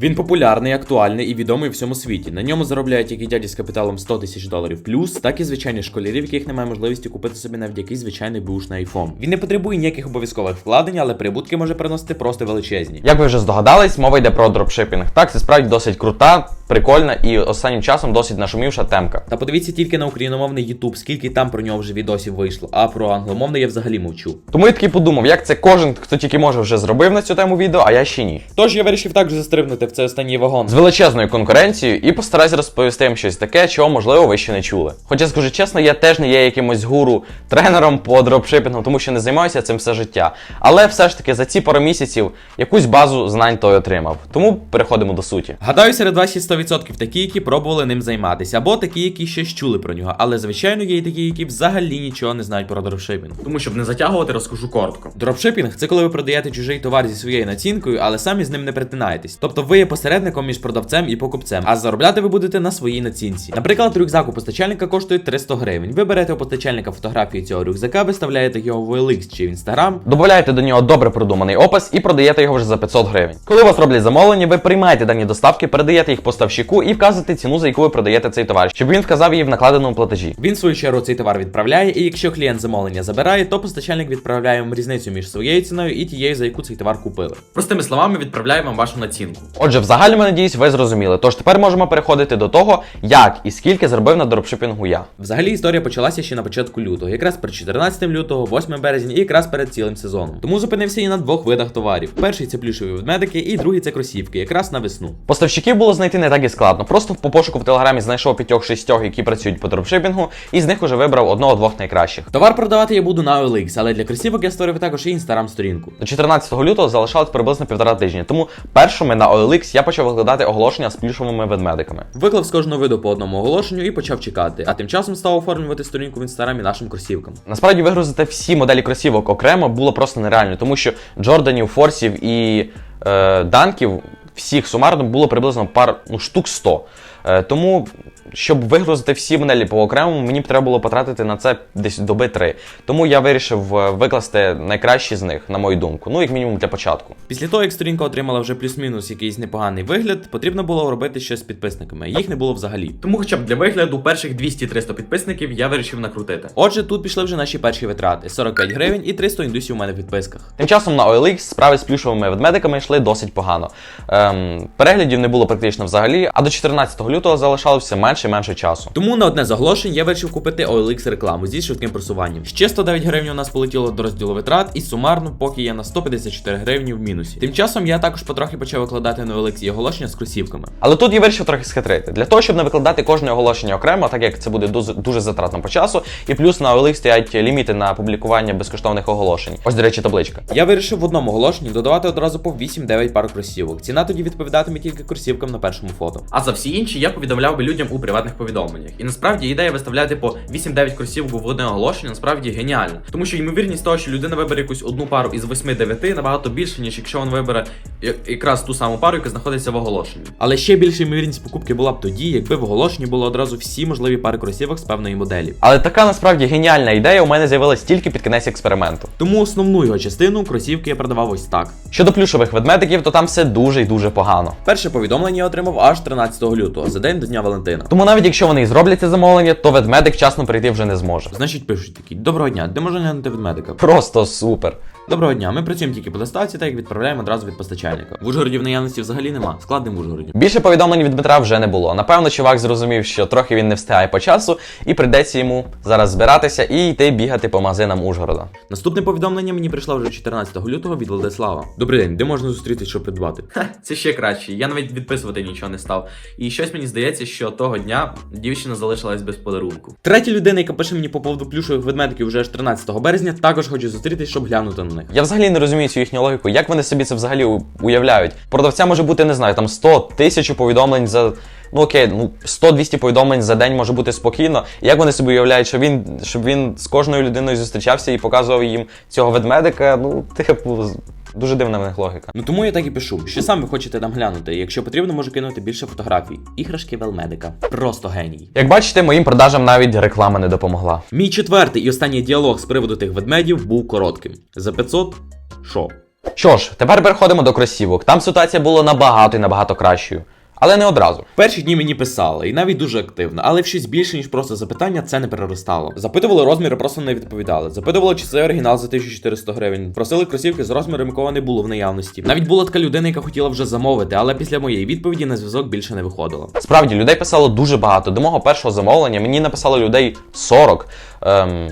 Він популярний, актуальний і відомий у всьому світі. На ньому заробляють як і дяді з капіталом 100 тисяч доларів плюс, так і звичайні школярі, в яких немає можливості купити собі навіть якийсь звичайний бушний айфон. Він не потребує ніяких обов'язкових вкладень, але прибутки може приносити просто величезні. Як ви вже здогадались, мова йде про дропшипінг. Так, це справді досить крута, прикольна і останнім часом досить нашумівша темка. Та подивіться тільки на україномовний YouTube, скільки там про нього вже відосів вийшло, а про англомовний я взагалі мовчу. Тому я таки подумав, як це кожен, хто тільки може, вже зробив на цю тему відео, а я ще ні. Тож я вирішив також застрибнути в цей останній вагон. З величезною конкуренцією і постараюсь розповісти їм щось таке, чого можливо ви ще не чули. Хоча скажу чесно, я теж не є якимось гуру тренером по дропшипінгу, тому що не займаюся цим все життя. Але все ж таки за ці пару місяців якусь базу знань той отримав. Тому переходимо до суті. Гадаю, серед вас є 100% такі, які пробували ним займатися, або такі, які щось чули про нього. Але звичайно є і такі, які взагалі нічого не знають про дропшипінг. Тому щоб не затягувати, розкажу коротко. Дропшипінг це коли ви продаєте чужий товар зі своєю націнкою, але самі з ним не перетинаєтесь. Тобто ви є посередником між продавцем і покупцем, а заробляти ви будете на своїй націнці. Наприклад, рюкзак у постачальника коштує 300 гривень. Ви берете у постачальника фотографію цього рюкзака, виставляєте його в OLX чи в Instagram, Додаєте до нього добре продуманий опис і продаєте його вже за 500 гривень. Коли у вас роблять замовлення, ви приймаєте дані доставки, передаєте їх поставщику і вказуєте ціну, за яку ви продаєте цей товар, щоб він вказав її в накладеному платежі. Він в свою чергу цей товар відправляє, і якщо клієнт замовлення забирає, то постачальник відправляє вам різницю між своєю ціною і тією, за яку цей товар купили. Простими словами, відправляє вам вашу націнку. Отже, в загальному надіюсь, ви зрозуміли. Тож тепер можемо переходити до того, як і скільки заробив на дропшипінгу я. Взагалі історія почалася ще на початку лютого, якраз перед 14 лютого, 8 березня і якраз перед цілим сезоном. Тому зупинився і на двох видах товарів. Перший це плюшові ведмедики, і другий це кросівки, якраз на весну. Поставщиків було знайти не так і складно. Просто по пошуку в телеграмі знайшов п'ятьох шістьох, які працюють по дропшипінгу, і з них уже вибрав одного-двох найкращих. Товар продавати я буду на OLX, але для кросівок я створив також і інстаграм сторінку. До 14 лютого залишалось приблизно півтора тижні. Тому першими на OLX я почав виглядати оголошення з плюшовими ведмедиками. Виклав з кожного виду по одному оголошенню і почав чекати, а тим часом став оформлювати сторінку в інстаграмі нашим кросівкам. Насправді вигрузити всі моделі кросівок окремо було просто нереально, тому що Джорданів, Форсів і е, Данків всіх сумарно було приблизно пар ну, штук 100. Е, тому, щоб вигрузити всі моделі по окремому, мені б треба було потратити на це десь доби 3. Тому я вирішив е, викласти найкращі з них, на мою думку. Ну, як мінімум для початку. Після того, як сторінка отримала вже плюс-мінус якийсь непоганий вигляд, потрібно було робити щось з підписниками. Їх не було взагалі. Тому, хоча б для вигляду перших 200-300 підписників я вирішив накрутити. Отже, тут пішли вже наші перші витрати: 45 гривень і 300 індусів у мене в підписках. Тим часом на OLX справи з плюшовими ведмедиками йшли досить погано. Ем, переглядів не було практично взагалі, а до 14 лютого залишалося все менше і менше часу. Тому на одне з оголошень я вирішив купити OLX рекламу зі швидким просуванням. Ще 109 гривень у нас полетіло до розділу витрат, і сумарно, поки я на 154 гривні в мінусі. Тим часом я також потрохи почав викладати на OLX і оголошення з кросівками. Але тут я вирішив трохи схитрити. Для того, щоб не викладати кожне оголошення окремо, так як це буде дуже, дуже затратно по часу, і плюс на OLX стоять ліміти на публікування безкоштовних оголошень. Ось, до речі, табличка. Я вирішив в одному оголошенні додавати одразу по 8-9 пар кросівок. Ціна тоді відповідатиме тільки кросівкам на першому фото. А за всі інші я повідомляв би людям у приватних повідомленнях. І насправді ідея виставляти по 8-9 кросівок в одне оголошення насправді геніальна. Тому що ймовірність того, що людина вибере якусь одну пару із 8-9 набагато більше, ніж якщо він вибере якраз ту саму пару, яка знаходиться в оголошенні. Але ще більша ймовірність покупки була б тоді, якби в оголошенні було одразу всі можливі пари кросівок з певної моделі. Але така насправді геніальна ідея у мене з'явилась тільки під кінець експерименту. Тому основну його частину кросівки я продавав ось так. Щодо плюшових ведмедиків, то там все дуже і дуже погано. Перше повідомлення я отримав аж 13 лютого, за день до Дня Валентина. Тому навіть якщо вони і зроблять це замовлення, то ведмедик вчасно прийти вже не зможе. Значить, пишуть такі: Доброго дня, де можна глянути ведмедика? Просто супер. Доброго дня, ми працюємо тільки по доставці, так як відправляємо одразу від постачальника. В Ужгороді в наявності взагалі нема. Складним в Ужгороді. Більше повідомлень від Дмитра вже не було. Напевно, чувак зрозумів, що трохи він не встигає по часу, і прийдеться йому зараз збиратися і йти бігати по магазинам Ужгорода. Наступне повідомлення мені прийшло вже 14 лютого від Владислава. Добрий день, де можна зустрітися, щоб придбати? Ха, це ще краще. Я навіть відписувати нічого не став. І щось мені здається, що того дня дівчина залишилась без подарунку. Третя людина, яка пише мені по поводу плюшових ведмедиків вже аж 13 березня, також хоче зустрітись, щоб глянути на них. Я взагалі не розумію цю їхню логіку. Як вони собі це взагалі уявляють? Продавця може бути, не знаю, там 100 тисяч повідомлень за. Ну окей, ну 100-200 повідомлень за день може бути спокійно. Як вони собі уявляють, що він щоб він з кожною людиною зустрічався і показував їм цього ведмедика? Ну, типу, дуже дивна в них логіка. Ну тому я так і пишу, що сам ви хочете там глянути. Якщо потрібно, можу кинути більше фотографій. Іграшки велмедика. Просто геній. Як бачите, моїм продажам навіть реклама не допомогла. Мій четвертий і останній діалог з приводу тих ведмедів був коротким. За 500 що? Що ж, тепер переходимо до кросівок. Там ситуація була набагато і набагато кращою. Але не одразу. Перші дні мені писали, і навіть дуже активно, але в щось більше, ніж просто запитання, це не переростало. Запитували розміри, просто не відповідали. Запитували, чи це оригінал за 1400 гривень. Просили кросівки з розміром, якого не було в наявності. Навіть була така людина, яка хотіла вже замовити, але після моєї відповіді на зв'язок більше не виходило. Справді, людей писало дуже багато. До мого першого замовлення мені написало людей 40. Ем,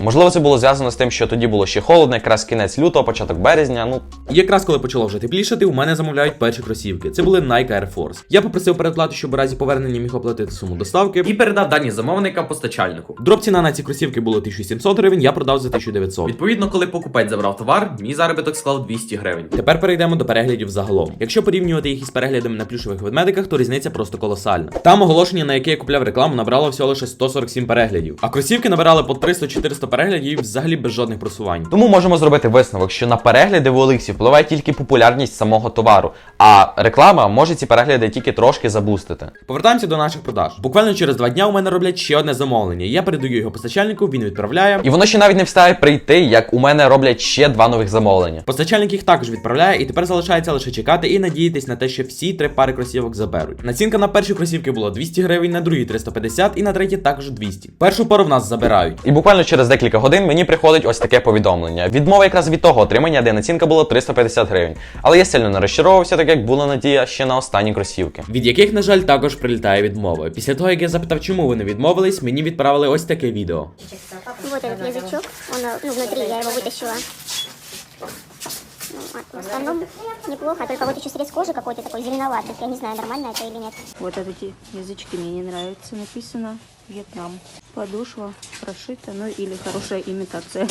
можливо, це було зв'язано з тим, що тоді було ще холодно, якраз кінець лютого, початок березня. Ну, якраз коли почало вже теплішати, у мене замовляють перші кросівки. Це були Nike Air Force. Я попросив передплату, щоб у разі повернення міг оплатити суму доставки. І передав дані замовника постачальнику. Дроп ціна на ці кросівки було 1700 гривень, я продав за 1900. Відповідно, коли покупець забрав товар, мій заробіток склав 200 гривень. Тепер перейдемо до переглядів загалом. Якщо порівнювати їх із переглядами на плюшових ведмедиках, то різниця просто колосальна. Там оголошення, на яке я купляв рекламу, набрало всього лише 147 переглядів. А кросівки набирали по 300-400 переглядів і взагалі без жодних просувань. тому можемо зробити висновок, що на перегляди в Оликсі впливає тільки популярність самого товару, а реклама може ці перегляди тільки трошки забустити. Повертаємося до наших продаж. Буквально через два дня у мене роблять ще одне замовлення. Я передаю його постачальнику, він відправляє. І воно ще навіть не встигає прийти, як у мене роблять ще два нових замовлення. Постачальник їх також відправляє, і тепер залишається лише чекати і надіятись на те, що всі три пари кросівок заберуть. Націнка на перші кросівки була 200 гривень, на другі 350 і на треті також 200. Першу пару в нас забирають. І буквально через декілька годин мені приходить ось таке повідомлення. Відмова якраз від того отримання, де націнка була 350 гривень. Але я сильно не розчаровувався, так як була надія ще на останні кросівки. Від яких, на жаль, також прилітає відмова. Після того, як я запитав, чому вони відмовились, мені відправили ось таке відео. Вот этот язычок, он э, ну, внутри, я его вытащила. Ну, а в остальном неплохо, только вот еще срез кожи какой-то такой зеленоватый. Я не знаю, нормально это или нет. Вот эти язычки мне не нравятся. Написано Вьетнам. Подошва прошита, ну или хорошая имитация.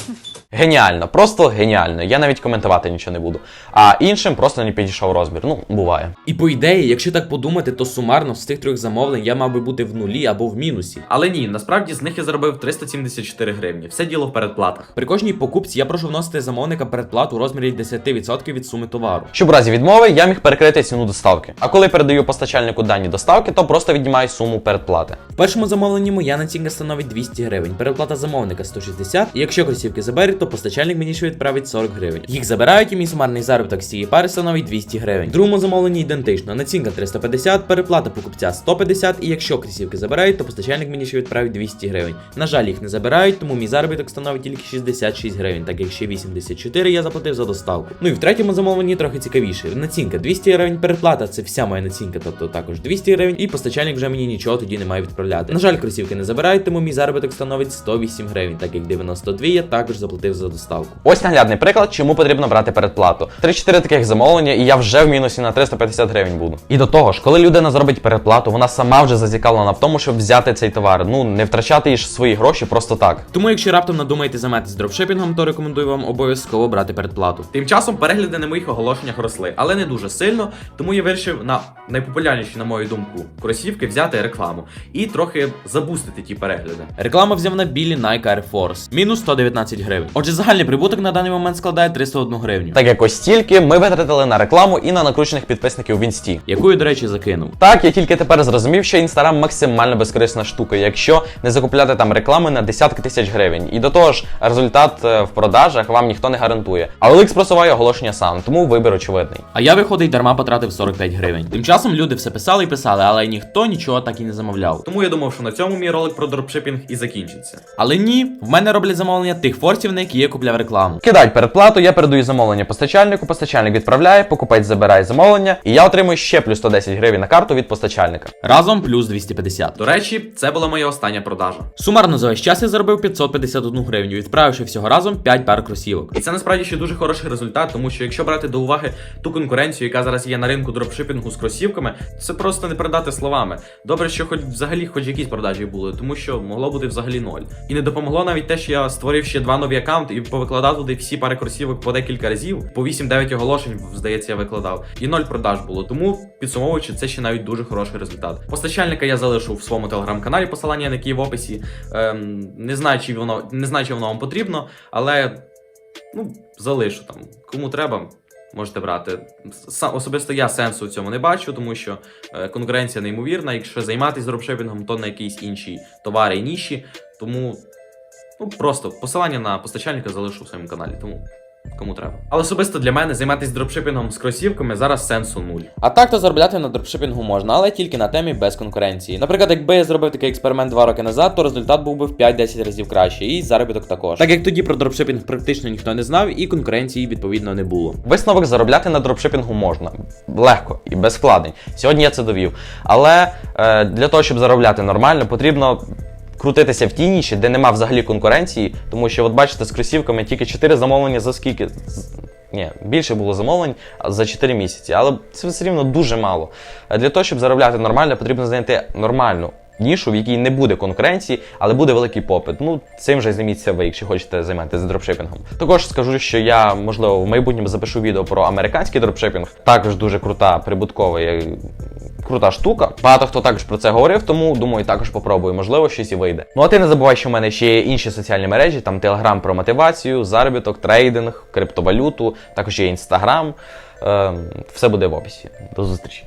Геніально, просто геніально. Я навіть коментувати нічого не буду. А іншим просто не підійшов розмір. Ну, буває. І по ідеї, якщо так подумати, то сумарно з тих трьох замовлень я мав би бути в нулі або в мінусі. Але ні, насправді з них я заробив 374 гривні. Все діло в передплатах. При кожній покупці я прошу вносити замовника передплату у розмірі 10% від суми товару. Щоб у разі відмови я міг перекрити ціну доставки. А коли передаю постачальнику дані доставки, то просто віднімаю суму передплати. В першому замовленні моя націнка становить 200 гривень, переплата замовника 160, і якщо кросівки заберуть, то постачальник мені ще відправить 40 гривень. Їх забирають, і мій сумарний заробіток з цієї пари становить 200 гривень. В другому замовленні ідентично. Націнка 350, переплата покупця 150, і якщо кросівки забирають, то постачальник мені ще відправить 200 гривень. На жаль, їх не забирають, тому мій заробіток становить тільки 66 гривень, так як ще 84 я заплатив за доставку. Ну і в третьому замовленні трохи цікавіше. Націнка 200 гривень, переплата це вся моя націнка, тобто також 200 гривень, і постачальник вже мені нічого тоді не має відправляти. На жаль, кросівки не забирають, тому мій заробіток становить 108 гривень, так як 92 я також заплатив за доставку. Ось наглядний приклад, чому потрібно брати передплату. 3-4 таких замовлення, і я вже в мінусі на 350 гривень буду. І до того ж, коли людина зробить передплату, вона сама вже зацікавлена в тому, щоб взяти цей товар. Ну не втрачати ж свої гроші просто так. Тому, якщо раптом надумаєте займатися дропшипінгом, то рекомендую вам обов'язково брати передплату. Тим часом перегляди на моїх оголошеннях росли, але не дуже сильно, тому я вирішив на найпопулярніші, на мою думку, кросівки взяти рекламу і трохи забустити ті перегляди. Реклама взяв на білі Nike Air Force, мінус 119 гривень. Отже, загальний прибуток на даний момент складає 301 гривню, Так як ось стільки ми витратили на рекламу і на накручених підписників в інсті. яку я, до речі, закинув. Так, я тільки тепер зрозумів, що інстаграм максимально безкорисна штука, якщо не закупляти там реклами на десятки тисяч гривень. І до того ж, результат е, в продажах вам ніхто не гарантує. А OLX просуває оголошення сам, тому вибір очевидний. А я виходить дарма потратив 45 гривень. Тим часом люди все писали і писали, але ніхто нічого так і не замовляв. Тому я думав, що на цьому мій ролик про дропшипінг і закінчиться. Але ні, в мене роблять замовлення тих форсів, на які я купляв рекламу. Кидають передплату, я передаю замовлення постачальнику, постачальник відправляє, покупець забирає замовлення, і я отримую ще плюс 110 гривень на карту від постачальника. Разом плюс 250. До речі, це була моя остання продажа. Сумарно за весь час я заробив 551 гривню, відправивши всього разом 5 пар кросівок. І це насправді ще дуже хороший результат, тому що якщо брати до уваги ту конкуренцію, яка зараз є на ринку дропшипінгу з кросівками, це просто не передати словами. Добре, що хоч взагалі хоч якісь продажі були, тому що могло бути взагалі ноль. І не допомогло навіть те, що я створив ще два нові аккаунти і повикладав туди всі пари кросівок по декілька разів. По 8-9 оголошень, здається, я викладав. І ноль продаж було. Тому підсумовуючи, це ще навіть дуже хороший результат. Постачальника я залишу в своєму телеграм-каналі, посилання на який в описі. Ем, не знаю, чи воно не знаю, чи воно вам потрібно, але ну, залишу там. Кому треба. Можете брати. Особисто я сенсу в цьому не бачу, тому що е, конкуренція неймовірна. Якщо займатися дропшипінгом, то на якісь інші товари і ніші. Тому ну просто посилання на постачальника залишу в своєму каналі. Тому кому треба. Але особисто для мене займатися дропшипінгом з кросівками зараз сенсу нуль. А так то заробляти на дропшипінгу можна, але тільки на темі без конкуренції. Наприклад, якби я зробив такий експеримент 2 роки назад, то результат був би в 5-10 разів краще, і заробіток також. Так як тоді про дропшипінг практично ніхто не знав, і конкуренції відповідно не було. Висновок заробляти на дропшипінгу можна легко і без вкладень. Сьогодні я це довів. Але е, для того, щоб заробляти нормально, потрібно крутитися в тій ніші, де нема взагалі конкуренції, тому що, от бачите, з кросівками тільки 4 замовлення за скільки. Ні, більше було замовлень за 4 місяці, але це все рівно дуже мало. Е, Для того, щоб заробляти нормально, потрібно знайти нормальну нішу, в якій не буде конкуренції, але буде великий попит. Ну, цим вже займіться ви, якщо хочете займатися дропшипінгом. Також скажу, що я, можливо, в майбутньому запишу відео про американський дропшипінг. Також дуже крута, прибуткова крута штука. Багато хто також про це говорив, тому думаю, також попробую. Можливо, щось і вийде. Ну а ти не забувай, що в мене ще є інші соціальні мережі, там Телеграм про мотивацію, заробіток, трейдинг, криптовалюту, також є інстаграм. Ем, все буде в описі. До зустрічі.